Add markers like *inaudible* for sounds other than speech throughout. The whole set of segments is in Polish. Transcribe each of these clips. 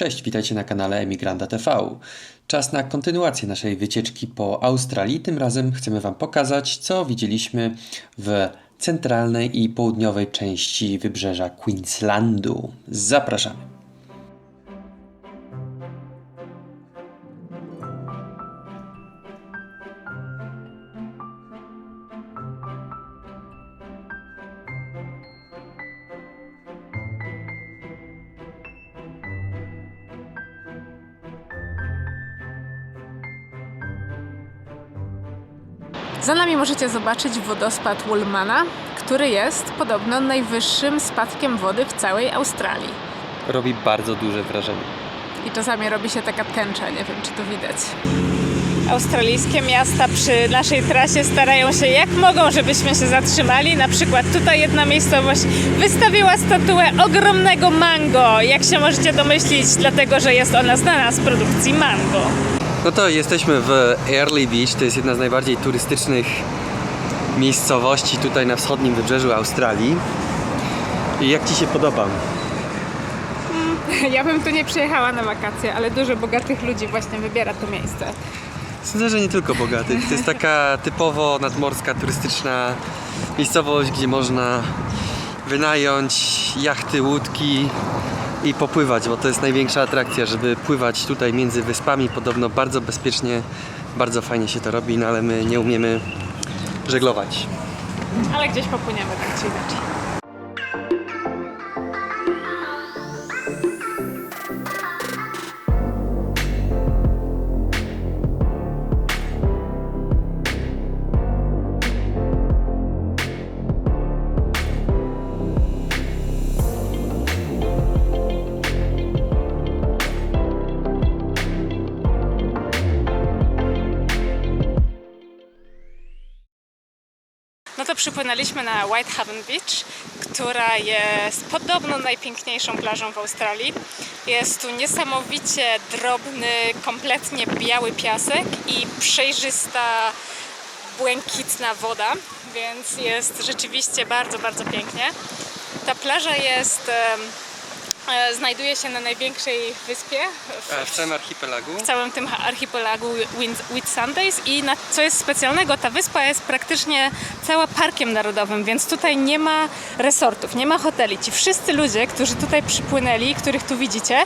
Cześć, witajcie na kanale Emigranda TV. Czas na kontynuację naszej wycieczki po Australii. Tym razem chcemy Wam pokazać, co widzieliśmy w centralnej i południowej części wybrzeża Queenslandu. Zapraszamy. Za nami możecie zobaczyć wodospad Woolmana, który jest podobno najwyższym spadkiem wody w całej Australii. Robi bardzo duże wrażenie. I czasami robi się taka tęcza, nie wiem czy to widać. Australijskie miasta przy naszej trasie starają się jak mogą, żebyśmy się zatrzymali. Na przykład tutaj jedna miejscowość wystawiła statuę ogromnego mango. Jak się możecie domyślić, dlatego że jest ona znana z produkcji mango. No to jesteśmy w Early Beach, to jest jedna z najbardziej turystycznych miejscowości tutaj na wschodnim wybrzeżu Australii. I jak Ci się podoba? *laughs* Ja bym tu nie przyjechała na wakacje, ale dużo bogatych ludzi właśnie wybiera to miejsce. Sądzę, że nie tylko bogatych. To jest taka *laughs* typowo nadmorska, turystyczna miejscowość, gdzie można wynająć jachty, łódki i popływać, bo to jest największa atrakcja, żeby pływać tutaj między wyspami. Podobno bardzo bezpiecznie, bardzo fajnie się to robi, no ale my nie umiemy żeglować. Ale gdzieś popłyniemy tak czy inaczej. No to przypłynęliśmy na Whitehaven Beach, która jest podobno najpiękniejszą plażą w Australii. Jest tu niesamowicie drobny, kompletnie biały piasek i przejrzysta, błękitna woda, więc jest rzeczywiście bardzo, bardzo pięknie. Ta plaża jest, znajduje się na największej wyspie w, W całym archipelagu? w całym tym archipelagu Whit- Whitsundays i na, co jest specjalnego, ta wyspa jest praktycznie cała parkiem narodowym, więc tutaj nie ma resortów, nie ma hoteli. Ci wszyscy ludzie, którzy tutaj przypłynęli, których tu widzicie,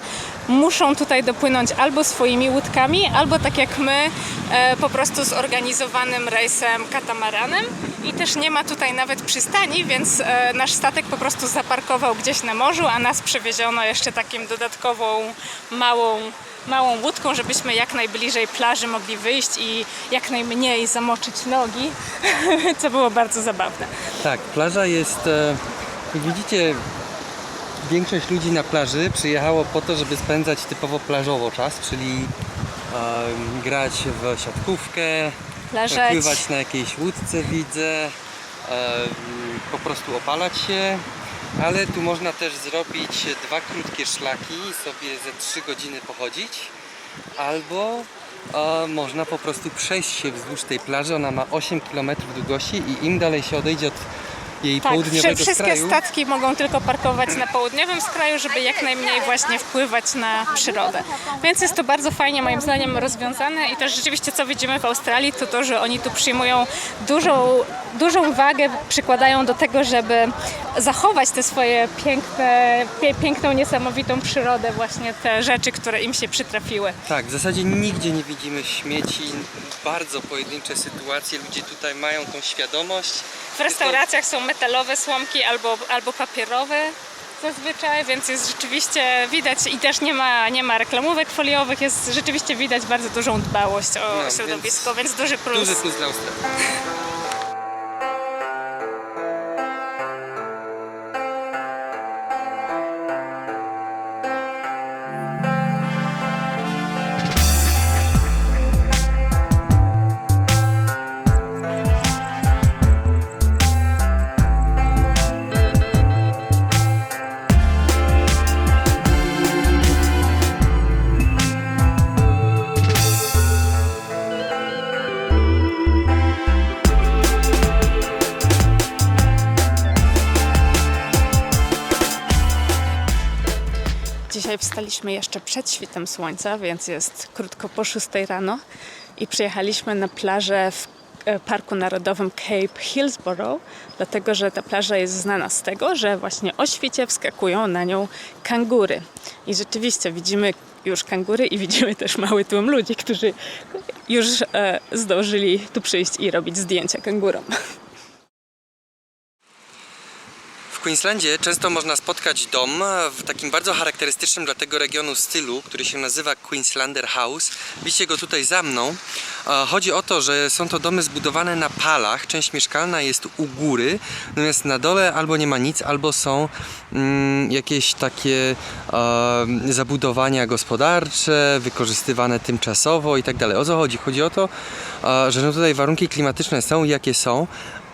muszą tutaj dopłynąć albo swoimi łódkami, albo tak jak my, e, po prostu zorganizowanym rejsem katamaranem. I też nie ma tutaj nawet przystani, więc e, nasz statek po prostu zaparkował gdzieś na morzu, a nas przewieziono jeszcze takim dodatkową małą małą łódką, żebyśmy jak najbliżej plaży mogli wyjść i jak najmniej zamoczyć nogi, *laughs* co było bardzo zabawne. Tak, plaża jest. e, Jak widzicie, większość ludzi na plaży przyjechało po to, żeby spędzać typowo plażowo czas, czyli em, grać w siatkówkę, Leżeć. pływać na jakiejś łódce, widzę, em, po prostu opalać się. Ale tu można też zrobić dwa krótkie szlaki i sobie ze 3 godziny pochodzić. Albo e, można po prostu przejść się wzdłuż tej plaży. Ona ma 8 km długości i im dalej się odejdzie od jej Tak, południowego wszy- wszystkie skraju, statki mogą tylko parkować na południowym skraju, żeby jak najmniej właśnie wpływać na przyrodę. Więc jest to bardzo fajnie moim zdaniem rozwiązane i też rzeczywiście co widzimy w Australii to to, że oni tu przyjmują dużą, dużą wagę, przykładają do tego, żeby zachować te swoje piękne, piękną, niesamowitą przyrodę, właśnie te rzeczy, które im się przytrafiły. Tak, w zasadzie nigdzie nie widzimy śmieci. Bardzo pojedyncze sytuacje. Ludzie tutaj mają tą świadomość. W restauracjach są metalowe słomki albo, albo papierowe zazwyczaj, więc jest rzeczywiście widać i też nie ma, nie ma reklamówek foliowych, jest rzeczywiście widać bardzo dużą dbałość o No, środowisko, więc, duży plus. Duży plus dla Australii. Wstaliśmy jeszcze przed świtem słońca, więc jest krótko po 6 rano i przyjechaliśmy na plażę w e, Parku Narodowym Cape Hillsborough, dlatego że ta plaża jest znana z tego, że właśnie o świcie wskakują na nią kangury. I rzeczywiście widzimy już kangury i widzimy też mały tłum ludzi, którzy już e, zdążyli tu przyjść i robić zdjęcia kangurom. W Queenslandzie często można spotkać dom w takim bardzo charakterystycznym dla tego regionu stylu, który się nazywa Queenslander House. Widzicie go tutaj za mną. E, Chodzi o to, że są to domy zbudowane na palach. Część mieszkalna jest u góry, natomiast na dole albo nie ma nic, albo są mm, jakieś takie e, zabudowania gospodarcze, wykorzystywane tymczasowo i tak dalej. O co chodzi? Chodzi o to, e, że no tutaj warunki klimatyczne są jakie są,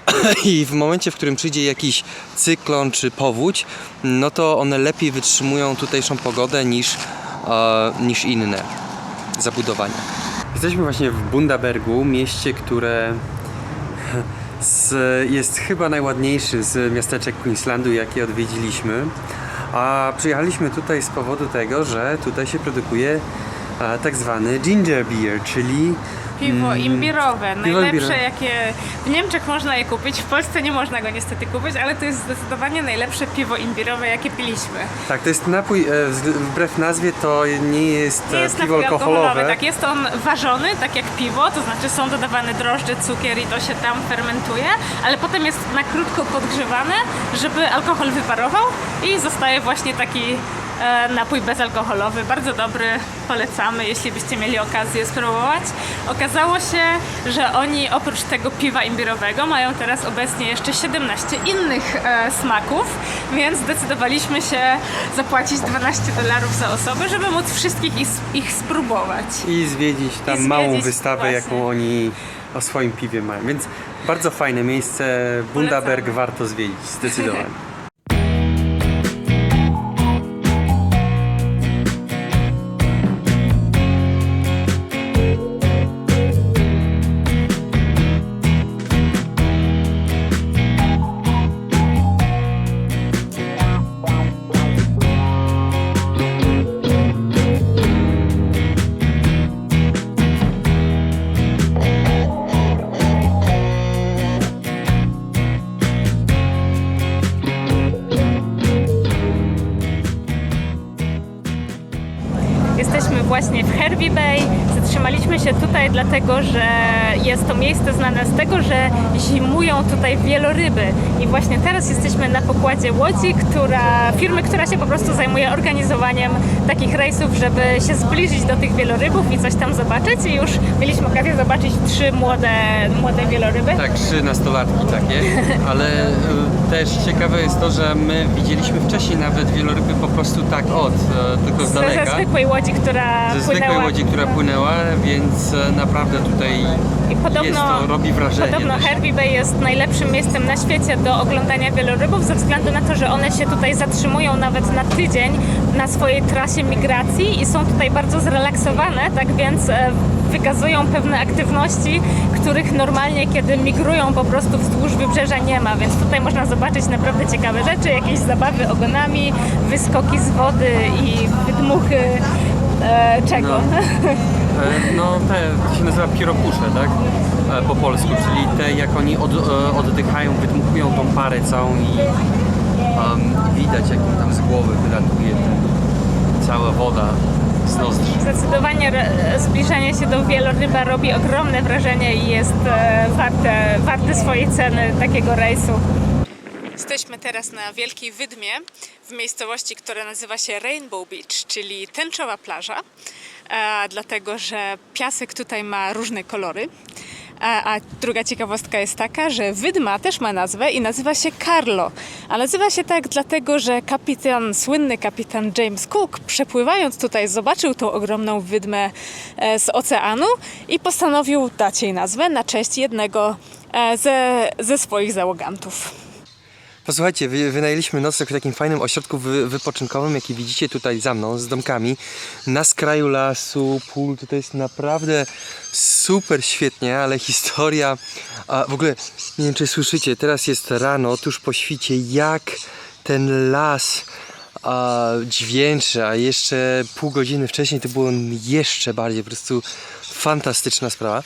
*coughs* i w momencie, w którym przyjdzie jakiś cyklon czy powódź, no to one lepiej wytrzymują tutejszą pogodę niż, e, niż inne zabudowania. Jesteśmy właśnie w Bundabergu, mieście, które z, jest chyba najładniejszy z miasteczek Queenslandu, jakie odwiedziliśmy. A przyjechaliśmy tutaj z powodu tego, że tutaj się produkuje e, tak zwany ginger beer, czyli Piwo imbirowe, najlepsze imbirowe. jakie w Niemczech można je kupić, w Polsce nie można go niestety kupić, ale to jest zdecydowanie najlepsze piwo imbirowe, jakie piliśmy. Tak, to jest napój, e, wbrew nazwie to nie jest, Nie e, jest piwo napój alkoholowy, alkoholowe. tak, jest on ważony, tak jak piwo, to znaczy są dodawane drożdże, cukier i to się tam fermentuje, ale potem jest na krótko podgrzewane, żeby alkohol wyparował i zostaje właśnie taki napój bezalkoholowy, bardzo dobry, polecamy, jeśli byście mieli okazję spróbować. Okazało się, że oni oprócz tego piwa imbirowego mają teraz obecnie jeszcze 17 innych e, smaków, więc zdecydowaliśmy się zapłacić 12 dolarów za osobę, żeby móc wszystkich ich, ich spróbować. I zwiedzić tam I małą zwiedzić, wystawę, właśnie. jaką oni o swoim piwie mają. Więc bardzo fajne miejsce. Bundaberg warto zwiedzić, zdecydowanie. *laughs* dlatego, że jest to miejsce znane z tego, że zimują tutaj wieloryby. I właśnie teraz jesteśmy na pokładzie łodzi, która, firmy, która się po prostu zajmuje organizowaniem takich rejsów, żeby się zbliżyć do tych wielorybów i coś tam zobaczyć. I już mieliśmy okazję zobaczyć trzy młode, młode wieloryby. Tak, trzy nastolatki takie, ale e, też ciekawe jest to, że my widzieliśmy wcześniej nawet wieloryby po prostu tak od, e, tylko z Ze, ze daleka. zwykłej łodzi, która Ze zwykłej płynęła. łodzi, która płynęła, więc e, naprawdę tutaj I podobno, jest to, robi wrażenie. Podobno też. Hervey Bay jest najlepszym miejscem na świecie do oglądania wielorybów ze względu na to, że one się tutaj zatrzymują nawet na tydzień na swojej trasie migracji i są tutaj bardzo zrelaksowane, tak więc e, wykazują pewne aktywności, których normalnie kiedy migrują po prostu wzdłuż wybrzeża nie ma, więc tutaj można zobaczyć naprawdę ciekawe rzeczy, jakieś zabawy ogonami, wyskoki z wody i wydmuchy e, czego? No. *laughs* E, No te, to się nazywa piropusze, tak? E, Po polsku, czyli te jak oni od, e, oddychają, wydmuchują tą parę całą i um, widać jak im tam z głowy wylatuje ta cała woda z nozdrzy. Zdecydowanie zbliżanie się do wieloryba robi ogromne wrażenie i jest e, warte, warte swojej ceny takiego rejsu. Jesteśmy teraz na Wielkiej Wydmie, w miejscowości, która nazywa się Rainbow Beach, czyli tęczowa plaża, e, dlatego że piasek tutaj ma różne kolory. A, a druga ciekawostka jest taka, że wydma też ma nazwę i nazywa się Carlo. A nazywa się tak dlatego, że kapitan, słynny kapitan James Cook, przepływając tutaj, zobaczył tą ogromną wydmę e, z oceanu i postanowił dać jej nazwę na cześć jednego e, ze, ze swoich załogantów. Posłuchajcie, wy, wynajęliśmy nocleg w takim fajnym ośrodku wy, wypoczynkowym, jaki widzicie tutaj za mną, z domkami, na skraju lasu, pól, to jest naprawdę super świetnie, ale historia, a w ogóle, nie wiem czy słyszycie, teraz jest rano, tuż po świcie, jak ten las a, dźwięczy, a jeszcze pół godziny wcześniej to było jeszcze bardziej po prostu fantastyczna sprawa.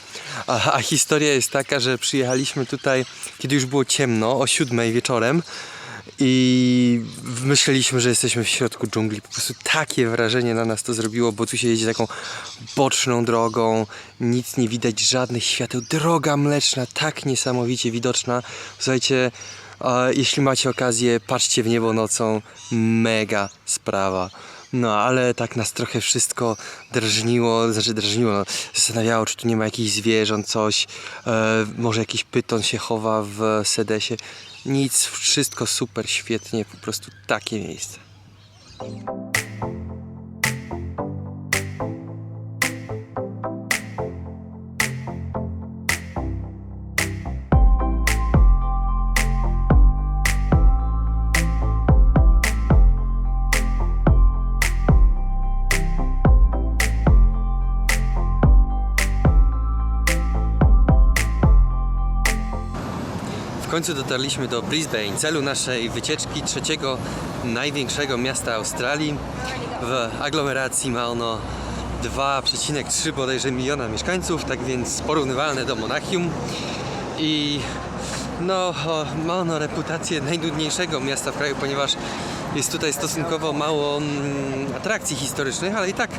A, a historia jest taka, że przyjechaliśmy tutaj, kiedy już było ciemno, o siódmej wieczorem i myśleliśmy, że jesteśmy w środku dżungli. Po prostu takie wrażenie na nas to zrobiło, bo tu się jedzie taką boczną drogą, nic nie widać, żadnych świateł. Droga mleczna, tak niesamowicie widoczna. Słuchajcie, jeśli macie okazję, patrzcie w niebo nocą. Mega sprawa. No, ale tak nas trochę wszystko drażniło, znaczy drażniło, no, zastanawiało, czy tu nie ma jakichś zwierząt, coś, e, może jakiś pyton się chowa w sedesie. Nic, wszystko super, świetnie, po prostu takie miejsce. Końcu dotarliśmy do Brisbane, celu naszej wycieczki, trzeciego największego miasta Australii. W aglomeracji ma ono 2,3 bodajże miliona mieszkańców, tak więc porównywalne do Monachium. I no, ma ono reputację najnudniejszego miasta w kraju, ponieważ jest tutaj stosunkowo mało mm, atrakcji historycznych, ale i tak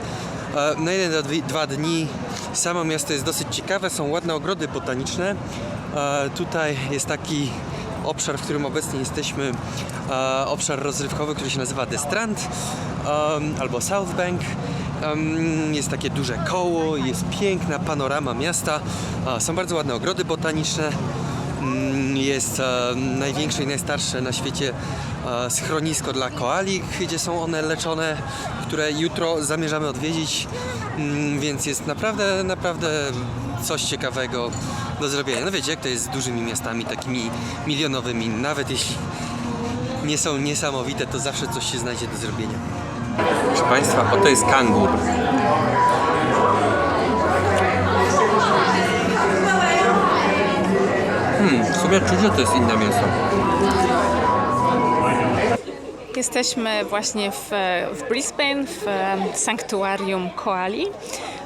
e, na jeden do dwie- dwa dni samo miasto jest dosyć ciekawe, są ładne ogrody botaniczne. E, tutaj jest taki obszar, w którym obecnie jesteśmy, e, obszar rozrywkowy, który się nazywa The Strand albo South Bank. Jest takie duże koło, jest piękna panorama miasta, są bardzo ładne ogrody botaniczne. Mm, Jest największe i najstarsze na świecie schronisko dla koali, gdzie są one leczone, które jutro zamierzamy odwiedzić, Mm, więc jest naprawdę, naprawdę coś ciekawego do zrobienia. No wiecie, jak to jest z dużymi miastami, takimi milionowymi, nawet jeśli nie są niesamowite, to zawsze coś się znajdzie do zrobienia. Proszę Państwa, oto jest kangur. Hmm, w sumie czuć, że to jest inne mięso. Jesteśmy właśnie w, w Brisbane, w sanktuarium koali.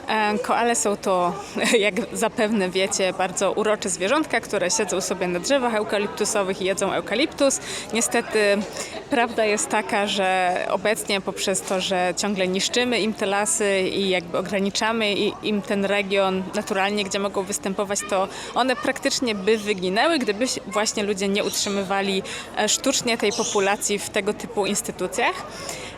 E, Koale są to, *laughs* jak zapewne wiecie, bardzo urocze zwierzątka, które siedzą sobie na drzewach eukaliptusowych i jedzą eukaliptus. Niestety prawda jest taka, że obecnie poprzez to, że ciągle niszczymy im te lasy i jakby ograniczamy im ten region naturalnie, gdzie mogą występować, to one praktycznie by wyginęły, gdyby właśnie ludzie nie utrzymywali e, sztucznie tej populacji w tego typu instytucjach.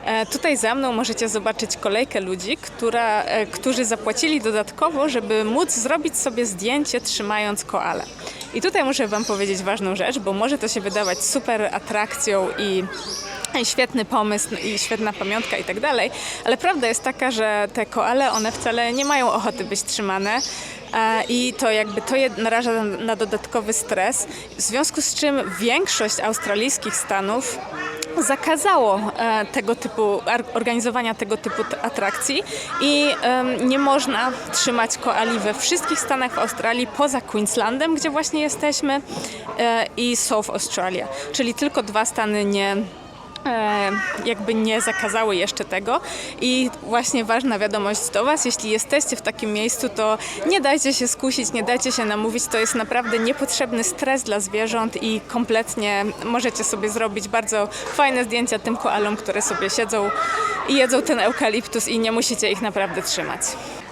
E, Tutaj za mną możecie zobaczyć kolejkę ludzi, która, e, którzy zapłacili dodatkowo, żeby móc zrobić sobie zdjęcie trzymając koale. I tutaj muszę Wam powiedzieć ważną rzecz, bo może to się wydawać super atrakcją i i świetny pomysł i świetna pamiątka i tak dalej, ale prawda jest taka, że te koale, one wcale nie mają ochoty być trzymane e, i to jakby to je naraża na, na dodatkowy stres, w związku z czym większość australijskich stanów zakazało e, tego typu, organizowania tego typu atrakcji i nie można trzymać koali we wszystkich stanach w Australii poza Queenslandem, gdzie właśnie jesteśmy e, i South Australia, czyli tylko dwa stany nie jakby nie zakazały jeszcze tego. I właśnie ważna wiadomość do Was, jeśli jesteście w takim miejscu, to nie dajcie się skusić, nie dajcie się namówić. To jest naprawdę niepotrzebny stres dla zwierząt i kompletnie możecie sobie zrobić bardzo fajne zdjęcia tym koalom, które sobie siedzą i jedzą ten eukaliptus i nie musicie ich naprawdę trzymać.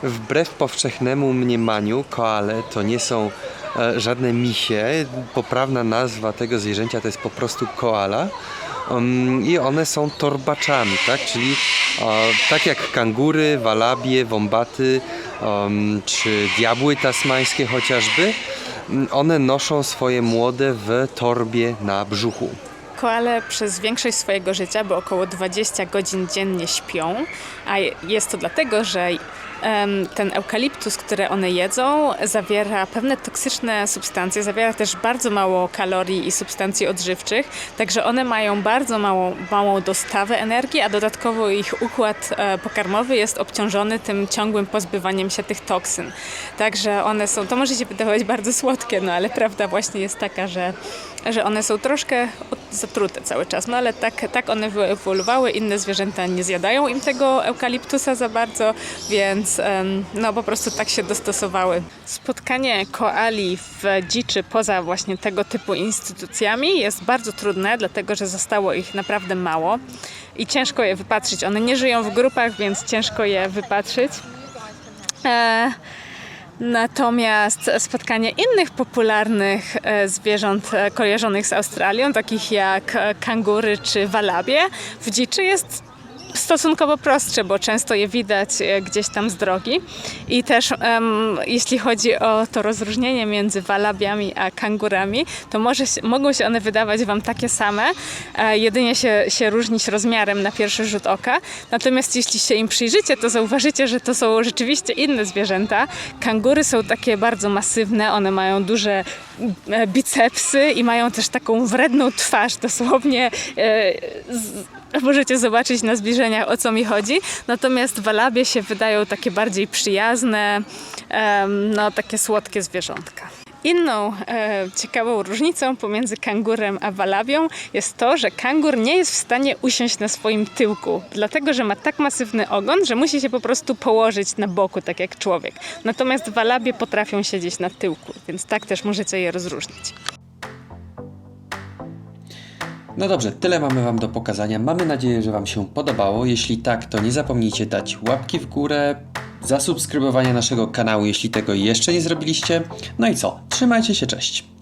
Wbrew powszechnemu mniemaniu, koale to nie są e, żadne misie. Poprawna nazwa tego zwierzęcia to jest po prostu koala. I one są torbaczami, tak? Czyli tak jak kangury, walabie, wombaty czy diabły tasmańskie chociażby, one noszą swoje młode w torbie na brzuchu. Koale przez większość swojego życia, bo około 20 godzin dziennie śpią, a jest to dlatego, że ten eukaliptus, który one jedzą, zawiera pewne toksyczne substancje, zawiera też bardzo mało kalorii i substancji odżywczych, także one mają bardzo małą, małą dostawę energii, a dodatkowo ich układ e, pokarmowy jest obciążony tym ciągłym pozbywaniem się tych toksyn. Także one są, to może się wydawać bardzo słodkie, no ale prawda właśnie jest taka, że że one są troszkę zatrute cały czas, no ale tak, tak one wyewoluowały, inne zwierzęta nie zjadają im tego eukaliptusa za bardzo, więc no po prostu tak się dostosowały. Spotkanie koali w dziczy poza właśnie tego typu instytucjami jest bardzo trudne, dlatego że zostało ich naprawdę mało i ciężko je wypatrzyć. One nie żyją w grupach, więc ciężko je wypatrzyć. E, Natomiast spotkanie innych popularnych e, zwierząt e, kojarzonych z Australią, takich jak e, kangury czy walabie, w dziczy jest stosunkowo prostsze, bo często je widać e, gdzieś tam z drogi. I też em, jeśli chodzi o to rozróżnienie między walabiami a kangurami, to może mogą się one wydawać Wam takie same, e, jedynie się, się różnić rozmiarem na pierwszy rzut oka. Natomiast jeśli się im przyjrzycie, to zauważycie, że to są rzeczywiście inne zwierzęta. Kangury są takie bardzo masywne, one mają duże e, bicepsy i mają też taką wredną twarz, dosłownie e, z, Możecie zobaczyć na zbliżeniach o co mi chodzi. Natomiast walabie się wydają takie bardziej przyjazne, no takie słodkie zwierzątka. Inną e, ciekawą różnicą pomiędzy kangurem a walabią jest to, że kangur nie jest w stanie usiąść na swoim tyłku, dlatego że ma tak masywny ogon, że musi się po prostu położyć na boku, tak jak człowiek. Natomiast walabie potrafią siedzieć na tyłku, więc tak też możecie je rozróżnić. No dobrze, tyle mamy Wam do pokazania. Mamy nadzieję, że Wam się podobało. Jeśli tak, to nie zapomnijcie dać łapki w górę, zasubskrybowania naszego kanału, jeśli tego jeszcze nie zrobiliście. No i co? Trzymajcie się, cześć!